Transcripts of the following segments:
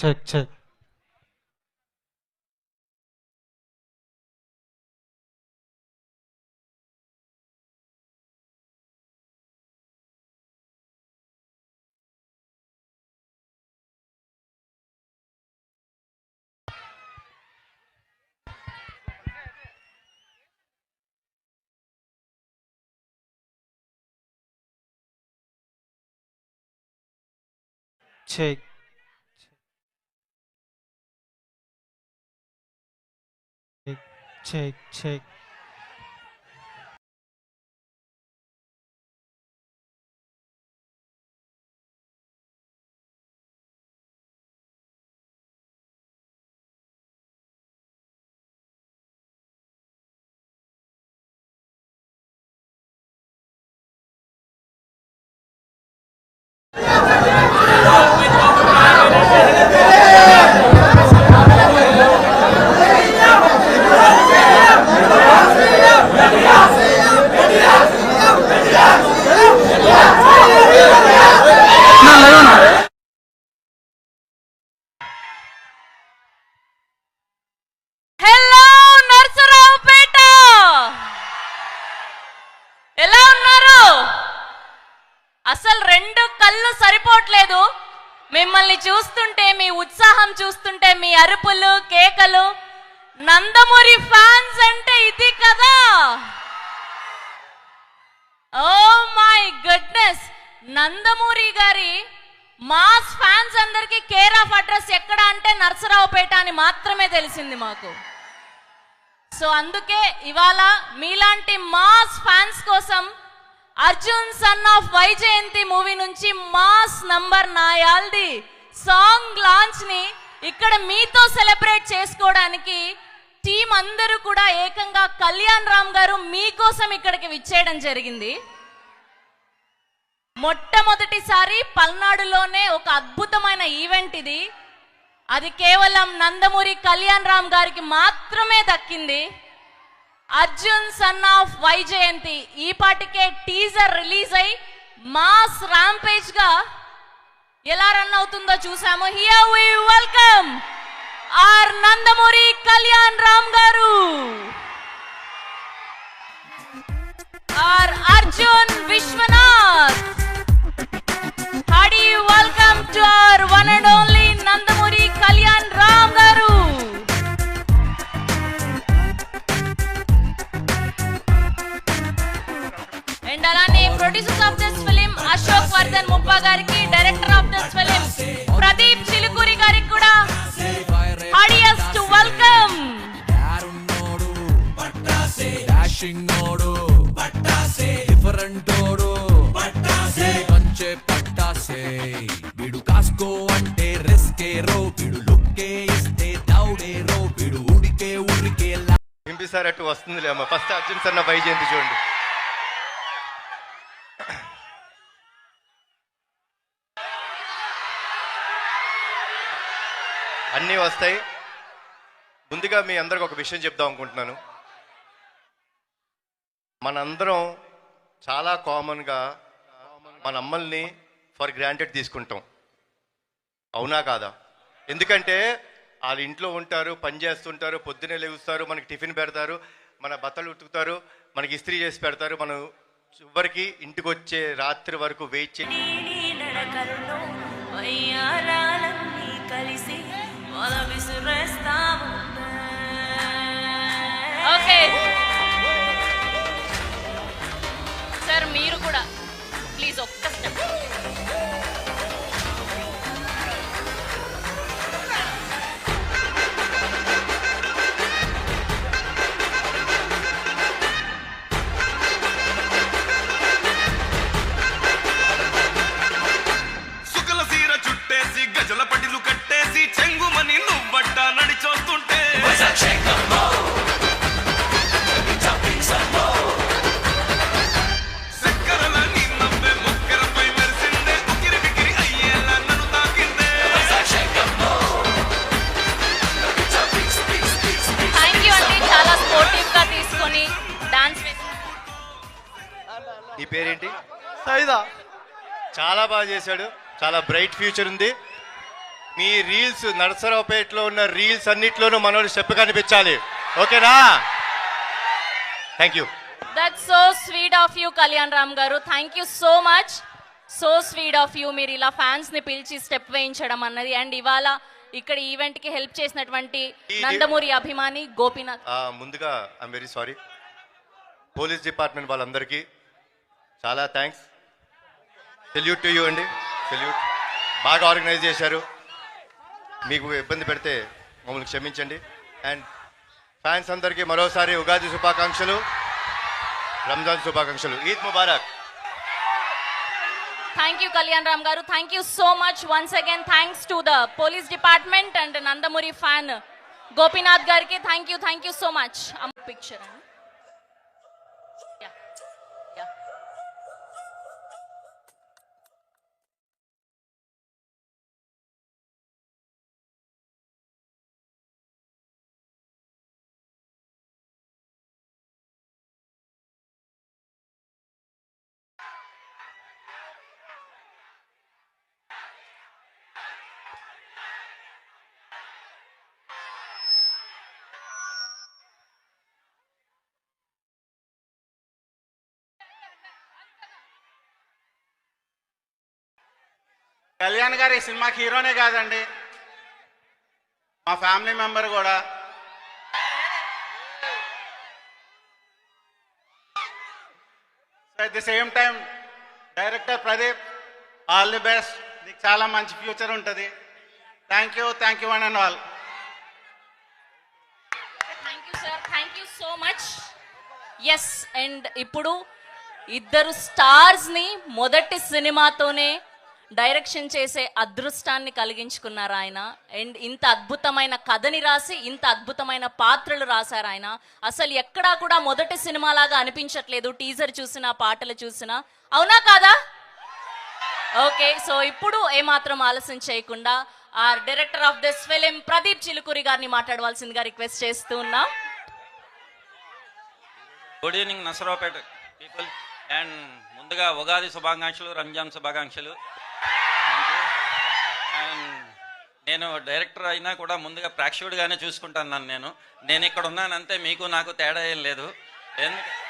책, 책. 책 check, check. సరిపోవట్లేదు. మిమ్మల్ని చూస్తుంటే మీ ఉత్సాహం చూస్తుంటే మీ అరుపులు కేకలు నందమూరి ఫ్యాన్స్ అంటే ఇది కదా! ఓ మై గుడ్నెస్ నందమూరి గారి మాస్ ఫ్యాన్స్ అందరికి కేర్ ఆఫ్ అడ్రస్ ఎక్కడ అంటే నర్సరావుపేట అని మాత్రమే తెలిసింది మాకు. సో అందుకే ఇవాళ మీలాంటి మాస్ ఫ్యాన్స్ కోసం Arjun son of Vyjayanthi movie నుంచి మాస్ నంబర్ నాయాల్ది సాంగ్ లాంచ్ని ఇక్కడ మీతో సెలబ్రేట్ చేసుకోవడానికి టీం అందరూ కూడా ఏకంగా కళ్యాణ్ రామ్ గారు మీకోసం ఇక్కడికి విచ్చేయడం జరిగింది. మొట్టమొదటిసారి పల్నాడులోనే ఒక అద్భుతమైన ఈవెంట్ ఇది. అది కేవలం నందమూరి కళ్యాణ్ రామ్ గారికి మాత్రమే దక్కింది. Arjun son of Vyjayanthi. ఈ పాటికే టీజర్ రిలీజ్ అయి మాస్ ర్యాంపేజ్గా ఎలా రన్ అవుతుందో చూసాము. Here we welcome our Nandamuri Kalyan Ram గారు. చేసే వీడు కాస్కో అంటే రిస్కే రో వీడు లుక్కే ఇస్తే దౌడే రో వీడు ఉడికే ఉడికే వినిపిస్తారట్టు వస్తుందిలే అమ్మ. ఫస్ట్ అర్జున్ నా వైజయంతి చూడండి. అన్నీ వస్తాయి. ముందుగా మీ అందరికి ఒక విషయం చెప్దాం అనుకుంటున్నాను. మనందరం చాలా కామన్గా మన అమ్మల్ని ఫర్ గ్రాంటెడ్ తీసుకుంటాం. అవునా కాదా? ఎందుకంటే వాళ్ళ ఇంట్లో ఉంటారు పని చేస్తుంటారు పొద్దునే లేగుస్తారు మనకి టిఫిన్ పెడతారు మన బట్టలు ఉతుకుతారు మనకి ఇస్త్రీ చేసి పెడతారు మనం చివరికి ఇంటికి వచ్చే రాత్రి వరకు వెయిట్ చేసి ఓకే. సార్ మీరు కూడా ప్లీజ్ ఒక్క చాలా బాగా చేశాడు. చాలా బ్రైట్ ఫ్యూచర్ ఉంది. మీ రీల్స్ నరసరావుపేటలో ఉన్న రీల్స్ అన్నిట్లోనూ మనోడు స్టెప్ కనిపించాలి. ఓకేనా? Thank you that's so sweet of you Kalyan Ram గారు. Thank you so much so sweet of you మీరు ఇలా ఫ్యాన్స్ని పిలిచి స్టెప్ వేయించడం అన్నది. అండ్ ఇవాళ ఇక్కడ ఈవెంట్కి హెల్ప్ చేసినటువంటి నందమూరి అభిమాని గోపీనాథ్. ముందుగా I'm very sorry police department వాళ్ళందరికీ చాలా థ్యాంక్స్ సెల్యూట్ టు యూ అండి. సెల్యూట్ బాగా ఆర్గనైజ్ చేశారు. మీకు ఇబ్బంది పెడితే మమ్మల్ని క్షమించండి. అండ్ ఫ్యాన్స్ అందరికీ మరోసారి ఉగాది శుభాకాంక్షలు. రంజాన్ శుభాకాంక్షలు. ఈద్ ముబారక్ థ్యాంక్ యూ కళ్యాణ్ రామ్ గారు thank you so much once again thanks to the police department and Nandamuri fan Gopinath గారికి thank you thank you so much picture అండి కళ్యాణ్ గారు ఈ సినిమాకి హీరోనే కాదండి. మా ఫ్యామిలీ మెంబర్ కూడా. At the same time director Pradeep all the best నీకు చాలా మంచి ఫ్యూచర్ ఉంటుంది. Thank you thank you one and all thank you sir thank you so much yes and ఇప్పుడు ఇద్దరు స్టార్స్ని మొదటి సినిమాతోనే డైరెక్షన్ చేసే అదృష్టాన్ని కలిగించుకున్నారు ఆయన. అండ్ ఇంత అద్భుతమైన కథని రాసి ఇంత అద్భుతమైన పాత్రలు రాశారు ఆయన. అసలు ఎక్కడా కూడా మొదటి సినిమాలాగా అనిపించట్లేదు. టీజర్ చూసినా పాటలు చూసినా. అవునా కాదా? ఓకే సో ఇప్పుడు ఏమాత్రం ఆలస్యం చేయకుండా ఆ director of this film Pradeep Chilukuri గారిని మాట్లాడవలసిందిగా రిక్వెస్ట్ చేస్తూ ఉన్నాం. Good evening Narasaraopet people and ముందుగా ఉగాది శుభాకాంక్షలు రంజాన్ శుభాకాంక్షలు. నేను డైరెక్టర్ అయినా కూడా ముందుగా ప్రేక్షకుడిగానే చూసుకుంటాను నన్ను నేను. నేను ఇక్కడ ఉన్నానంతే మీకు నాకు తేడా ఏం లేదు.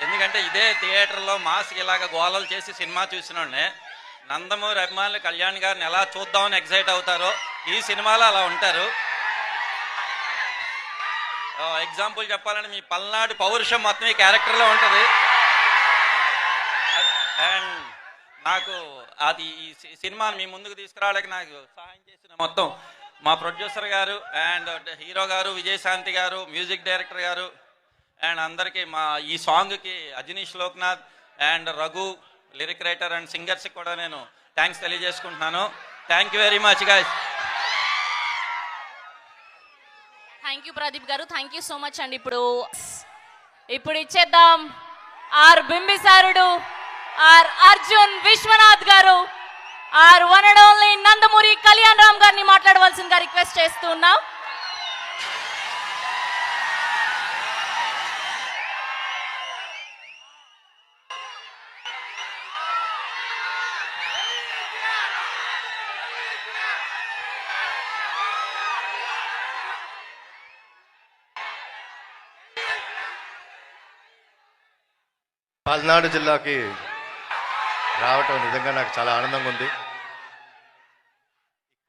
ఎందుకంటే ఇదే థియేటర్లో మాస్క్ ఇలాగ గోలలు చేసి సినిమా చూసినోడే నందమూరి అభిమానులు కళ్యాణ్ గారిని ఎలా చూద్దామని ఎగ్జైట్ అవుతారో ఈ సినిమాలో అలా ఉంటారు. ఎగ్జాంపుల్ చెప్పాలంటే మీ పల్నాడు పౌరుషం మొత్తం ఈ క్యారెక్టర్లో ఉంటుంది. అండ్ నాకు అది ఈ సి- సినిమాని మీ ముందుకు తీసుకురావడానికి నాకు సహాయం చేసిన మొత్తం మా ప్రొడ్యూసర్ గారు అండ్ హీరో గారు విజయశాంతి గారు మ్యూజిక్ డైరెక్టర్ గారు అండ్ అందరికీ మా ఈ సాంగ్కి Ajaneesh Loknath and Raghu lyric writer and సింగర్స్కి కూడా నేను థ్యాంక్స్ తెలియజేసుకుంటున్నాను. Thank you very much guys thank you Pradeep గారు. థ్యాంక్ యూ సో మచ్ అండి. ఇప్పుడు ఇప్పుడు ఇచ్చేద్దాం ఆర్ బింబిసారుడు ఆర్ అర్జున్ విశ్వనాథ్ గారు. Our one and only Nandamuri Kalyan Ram గారిని మాట్లాడవలసిందిగా రిక్వెస్ట్ చేస్తూ ఉన్నాం పల్నాడు జిల్లాకి రావటం నిజంగా నాకు చాలా ఆనందంగా ఉంది.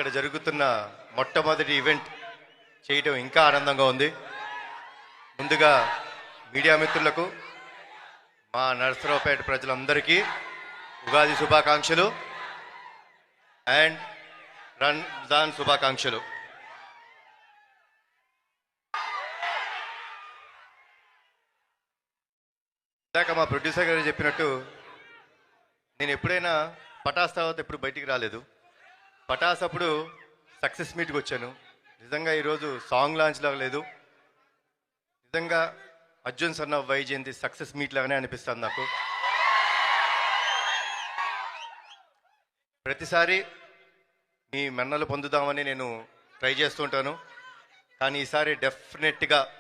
ఇక్కడ జరుగుతున్న మొట్టమొదటి ఈవెంట్ చేయటం ఇంకా ఆనందంగా ఉంది. ముందుగా మీడియా మిత్రులకు మా నరసరావుపేట ప్రజలందరికీ ఉగాది శుభాకాంక్షలు అండ్ రంజాన్ శుభాకాంక్షలు. ఇందాక మా ప్రొడ్యూసర్ గారు చెప్పినట్టు నేను ఎప్పుడైనా పటాస్ తర్వాత ఎప్పుడు బయటికి రాలేదు. పటాస్ అప్పుడు సక్సెస్ మీట్కి వచ్చాను. నిజంగా ఈరోజు సాంగ్ లాంచ్ లాగా లేదు. నిజంగా అర్జున్ సన్న వైజయంతి సక్సెస్ మీట్ లాగానే అనిపిస్తుంది నాకు. ప్రతిసారి మీ మన్నలు పొందుదామని నేను ట్రై చేస్తుంటాను కానీ ఈసారి డెఫినెట్గా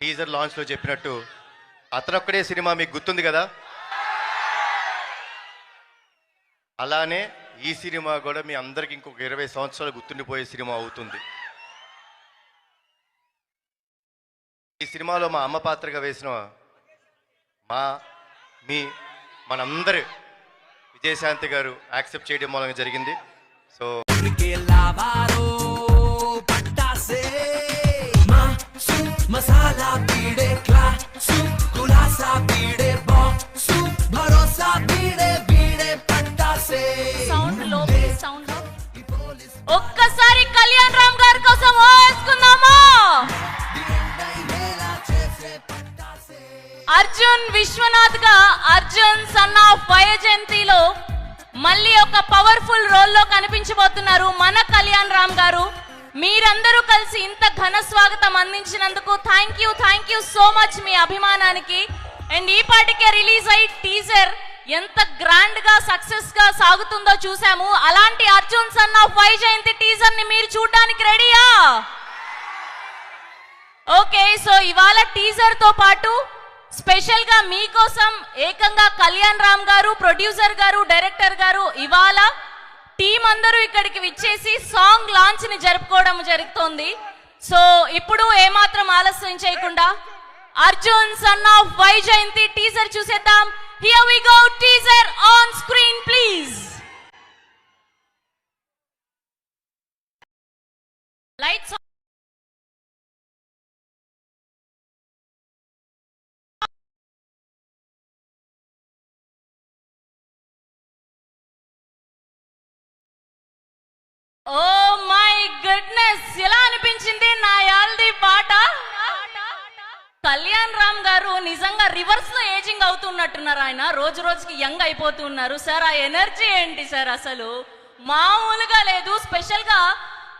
టీజర్ లాంచ్లో చెప్పినట్టు అతనొక్కడే సినిమా మీకు గుర్తుంది కదా? అలానే ఈ సినిమా కూడా మీ అందరికి ఇంకొక ఇరవై సంవత్సరాలు గుర్తుండిపోయే సినిమా అవుతుంది. ఈ సినిమాలో మా అమ్మ పాత్రగా వేసిన మా మీ మనందరి విజయశాంతి గారు యాక్సెప్ట్ చేయడం మూలంగా జరిగింది. సో మసాలా పీడే కులాసా పీడే భరోసా పీడే సౌండ్లో సౌండ్ ఒక్కసారి కళ్యాణ్ రామ్ గారి కోసం వేసుకుందామా అర్జున్ విశ్వనాథ్గా అర్జున్ సన్ ఆఫ్ వైజయంతిలో మళ్ళీ ఒక పవర్ఫుల్ రోల్లో కనిపించబోతున్నారు మన కళ్యాణ్ రామ్ గారు. మీరందరూ కలిసి ఇంత ఘన స్వాగతం అందించినందుకు thank you thank you so much మీ అభిమానానికి. అండ్ ఈ పాటికే రిలీజ్ అయ్యి టీజర్ ఎంత గ్రాండ్గా సక్సెస్గా సాగుతుందో చూసాము అలాంటి అర్జున్ సన్ ఆఫ్ వైజయంతి టీజర్ని మీరు చూడడానికి రెడీయా? ఓకే సో ఇవాళ టీజర్తో పాటు స్పెషల్గా మీకోసం ఏకంగా కళ్యాణ్ రామ్ గారు ప్రొడ్యూసర్ గారు డైరెక్టర్ గారు ఇవాళ టీం అందరూ ఇక్కడికి విచ్చేసి సాంగ్ లాంచ్ని జరుపుకోవడం జరుగుతోంది. సో ఇప్పుడు ఏమాత్రం ఆలస్యం చేయకుండా Arjun son of Vyjayanthi teaser చూసేద్దాం. Here we go, teaser on screen, please. Lights on. Oh my god. Kalyan Ram గారు నిజంగా రివర్స్లో ఏజింగ్ అవుతున్నట్టున్నారు ఆయన. రోజు రోజుకి యంగ్ అయిపోతున్నారు. సార్ ఆ ఎనర్జీ ఏంటి సార్ అసలు? మామూలుగా లేదు. స్పెషల్గా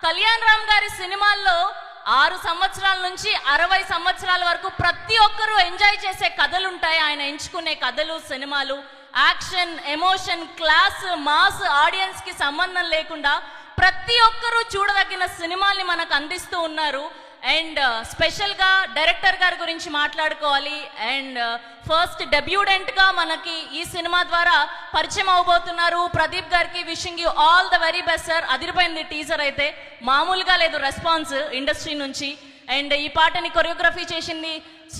కళ్యాణ్ రామ్ గారి సినిమాల్లో ఆరు సంవత్సరాల నుంచి అరవై సంవత్సరాల వరకు ప్రతి ఒక్కరూ ఎంజాయ్ చేసే కథలు ఉంటాయి ఆయన ఎంచుకునే కథలు సినిమాలు యాక్షన్ ఎమోషన్ క్లాస్ మాస్ ఆడియన్స్కి సంబంధం లేకుండా ప్రతి ఒక్కరూ చూడదగిన సినిమాల్ని మనకు అందిస్తూ ఉన్నారు. అండ్ uh, స్పెషల్గా డైరెక్టర్ గారి గురించి మాట్లాడుకోవాలి. అండ్ uh, ఫస్ట్ డెబ్యూడెంట్గా మనకి ఈ సినిమా ద్వారా పరిచయం అవబోతున్నారు. ప్రదీప్ గారికి wishing you all the very best sir అదిరిపోయింది టీజర్ అయితే. మామూలుగా లేదు రెస్పాన్స్ ఇండస్ట్రీ నుంచి. అండ్ ఈ పాటని కొరియోగ్రఫీ చేసింది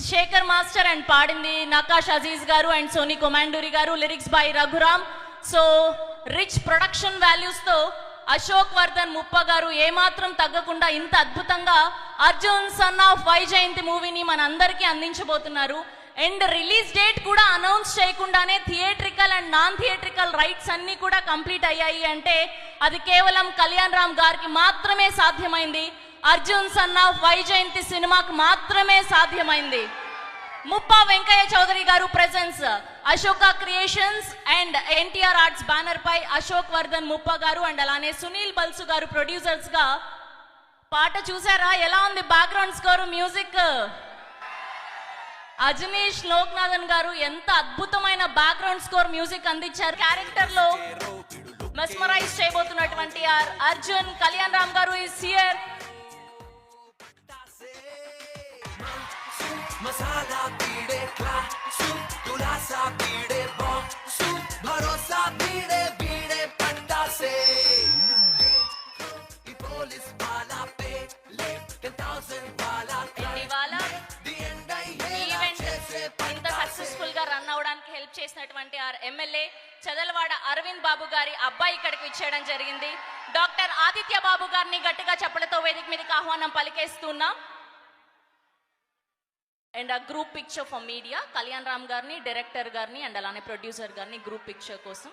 శేఖర్ మాస్టర్ అండ్ పాడింది నకాష్ అజీజ్ గారు అండ్ సోనీ కొమాండూరి గారు. Lyrics by Raghuram. So rich production వాల్యూస్తో Ashok Vardhan Muppa గారు ఏమాత్రం తగ్గకుండా ఇంత అద్భుతంగా అర్జున్ సన్ ఆఫ్ వైజయంతి మూవీని మన అందరికీ అందించబోతున్నారు. అండ్ రిలీజ్ డేట్ కూడా అనౌన్స్ చేయకుండానే theatrical and non theatrical rights అన్ని కూడా కంప్లీట్ అయ్యాయి అంటే అది కేవలం కళ్యాణ్ రామ్ గారికి మాత్రమే సాధ్యమైంది. అర్జున్ సన్ ఆఫ్ వైజయంతి సినిమాకు మాత్రమే సాధ్యమైంది. ముప్పా వెంకయ్య చౌదరి గారు presents Ashoka creations and NTR arts banner పై అశోక్ వర్ధన్ ముప్ప గారు అండ్ అలానే సునీల్ బల్సు గారు ప్రొడ్యూసర్స్గా పాట చూసారా? ఎలా ఉంది background score music Ajaneesh Loknathan గారు ఎంత అద్భుతమైన బ్యాక్గ్రౌండ్ స్కోర్ మ్యూజిక్ అందించారు. క్యారెక్టర్లో మెస్మరైజ్ చేయబోతున్నటువంటి ఆర్ అర్జున్ కళ్యాణ్ రామ్ గారు ఇస్ హియర్ మసాలా గా రన్ అవడానికి హెల్ప్ చేసినటువంటి ఆర్ ఎమ్మెల్యే చదలవాడ అరవింద్ బాబు గారి అబ్బాయి ఇక్కడికి ఇచ్చేయడం జరిగింది. డాక్టర్ ఆదిత్య బాబు గారిని గట్టిగా చెప్పలతో వేదిక మీదకి ఆహ్వానం పలికేస్తున్నాం. అండ్ ఆ group picture for media Kalyan Ram గారిని డైరెక్టర్ గారిని అండ్ అలానే ప్రొడ్యూసర్ గారిని గ్రూప్ పిక్చర్ కోసం.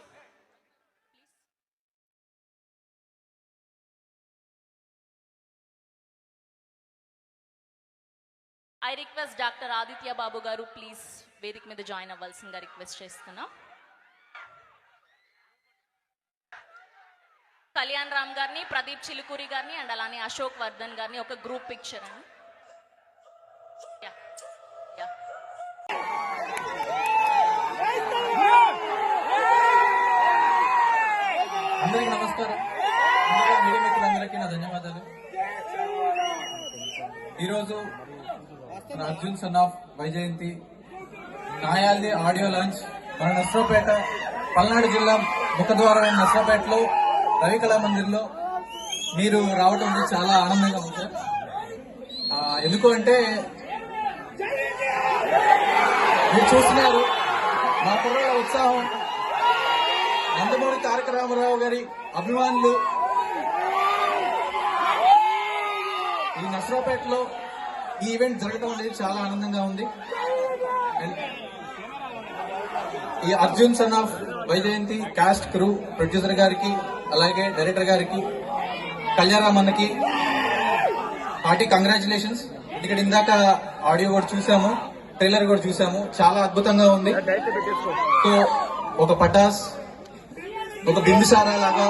I request doctor Aditya Babu గారు ప్లీజ్ వేదిక మీద జాయిన్ అవ్వాల్సిందిగా రిక్వెస్ట్ చేస్తున్నాం. కళ్యాణ్ రామ్ గారిని ప్రదీప్ చిలుకూరి గారిని అండ్ అలానే అశోక్ వర్ధన్ గారిని ఒక గ్రూప్ పిక్చర్ అండి అందరికీ నమస్కారం. మీడియా మిత్రులందరికీ నా ధన్యవాదాలు. ఈరోజు అర్జున్ సన్ ఆఫ్ వైజయంతి నాయాల్ది ఆడియో లాంచ్ మన నర్సరావుపేట పల్నాడు జిల్లా ముఖద్వారం నర్సరావుపేటలో రవికళా మందిర్లో మీరు రావడం చాలా ఆనందంగా ఉంది. సార్ ఎందుకు అంటే మీరు చూస్తున్నారు మా కుర్రాళ్ళ ఉత్సాహం. నందమూరి తారక రామారావు గారి అభిమానులు. ఈ నర్సరావుపేటలో ఈ ఈవెంట్ జరగడం అనేది చాలా ఆనందంగా ఉంది అండ్ ఈ Arjun son of Vyjayanthi cast crew producer గారికి అలాగే డైరెక్టర్ గారికి కళ్యాణరామన్నకి పార్టీ కంగ్రాచులేషన్స్ ఎందుకంటే ఇందాక ఆడియో కూడా చూసాము ట్రైలర్ కూడా చూసాము. చాలా అద్భుతంగా ఉంది. సో ఒక పటాస్ ఒక బిందుసారా లాగా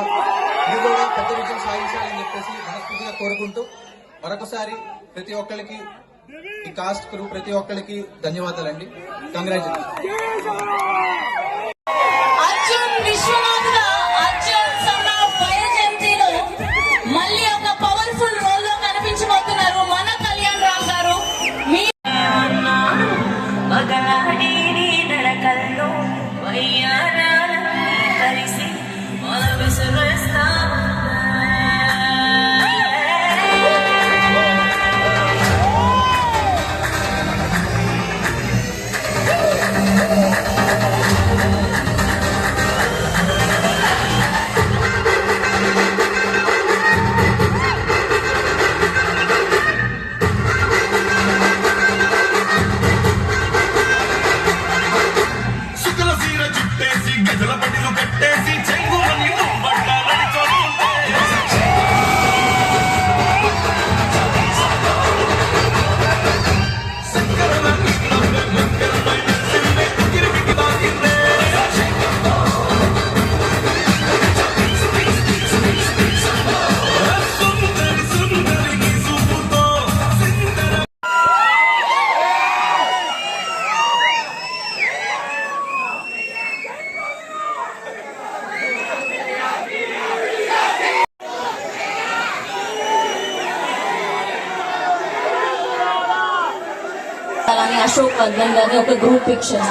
ఇది కూడా పెద్ద విజయం సాధించాలని చెప్పేసి మనస్ఫూర్తిగా కోరుకుంటూ మరొకసారి ప్రతి ఒక్కరికి ఈ కాస్ట్ క్రూ ప్రతి ఒక్కరికి ధన్యవాదాలండి. కంగ్రాచులేషన్ చుట్టేసి గజల పటిలు కట్టేసి అలానే అశోక్ వర్ధన్ గారి ఒక గ్రూప్ పిక్చర్